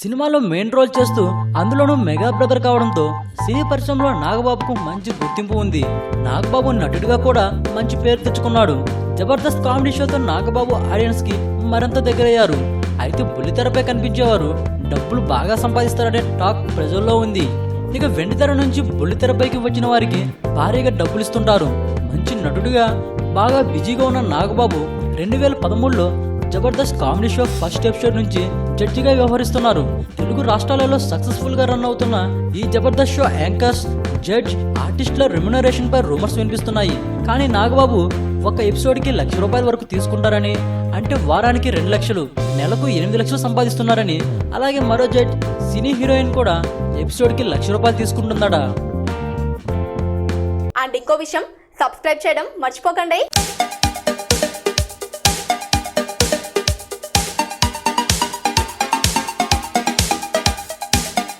సినిమాలో main role చేస్తూ అందులోనూ మెగా బ్రదర్ కావడంతో సినీ పరిశ్రమలో నాగబాబుకు మంచి గుర్తింపు ఉంది. నాగబాబు నటుడిగా కూడా మంచి పేరు తెచ్చుకున్నాడు. జబర్దస్త్ కామెడీ షోతో నాగబాబు ఆడియన్స్కి మరింత దగ్గరయ్యారు. అయితే బుల్లితెరపై కనిపించేవారు డబ్బులు బాగా సంపాదిస్తారనే టాక్ ప్రజల్లో ఉంది. ఇక వెండితెర నుంచి బుల్లితెరపైకి వచ్చిన వారికి భారీగా డబ్బులు ఇస్తుంటారు మంచి నటుడిగా బాగా బిజీగా ఉన్న నాగబాబు రెండు వేల పదమూడులో Jabardasth comedy show first episode నుంచి జడ్జిగా వ్యవహరిస్తున్నారు. తెలుగు రాష్ట్రాలలో సక్సెస్ఫుల్గా రన్ అవుతున్న ఈ జబర్దస్త్ షో యాంకర్స్ జడ్జ్ ఆర్టిస్టుల రెమ్యునరేషన్ పై రూమర్స్ వినిపిస్తున్నాయి. కానీ నాగబాబు ఒక ఎపిసోడ్కి లక్ష రూపాయల వరకు తీసుకుంటారని అంటే వారానికి రెండు లక్షలు నెలకు ఎనిమిది లక్షలు సంపాదిస్తున్నారని అలాగే మరో జడ్జ్ సినీ హీరోయిన్ కూడా ఎపిసోడ్కి లక్ష రూపాయలు తీసుకుంటుందట అండ్ ఇంకో విషయం సబ్స్క్రైబ్ చేయడం మర్చిపోకండి.